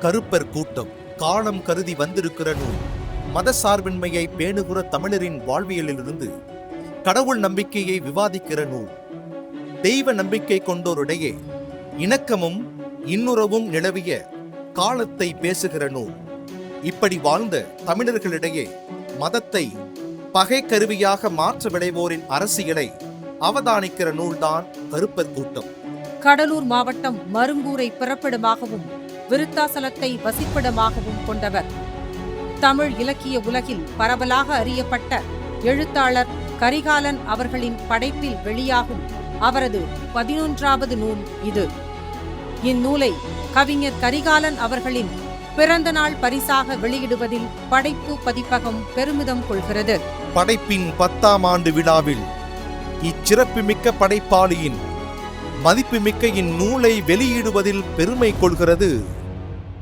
கருப்பர் கூட்டம் காலம் கருதி வந்திருக்கிற நூல். மத சார்பின்மையை பேணுகிற தமிழரின் வாழ்வியலிலிருந்து கடவுள் நம்பிக்கையை விவாதிக்கிற நூல். தெய்வ நம்பிக்கை கொண்டோரிடையே இணக்கமும் இன்னுறவும் நிலவிய காலத்தை பேசுகிற நூல். இப்படி வாழ்ந்த தமிழர்களிடையே மதத்தை பகை கருவியாக மாற்ற விளைவோரின் அரசியலை அவதானிக்கிற நூல்தான் கருப்பர் கூட்டம். கடலூர் மாவட்டம் மருங்கூரை பிறப்பிடமாகவும் விருத்தாசலத்தை வசிப்பிடமாகவும் கொண்டவர். தமிழ் இலக்கிய உலகில் பரவலாக அறியப்பட்ட எழுத்தாளர் கரிகாலன் அவர்களின் படைப்பில் வெளியாகும் அவரது பதினொன்றாவது நூல் இது. இந்நூலை கவிஞர் கரிகாலன் அவர்களின் பிறந்த நாள் பரிசாக வெளியிடுவதில் படைப்பு பதிப்பகம் பெருமிதம் கொள்கிறது. படைப்பின் பத்தாம் ஆண்டு விழாவில் இச்சிறப்புமிக்க படைப்பாளியின் மதிப்புமிக்க இந்நூலை வெளியிடுவதில் பெருமை கொள்கிறது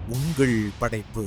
உங்கள் படைப்பு.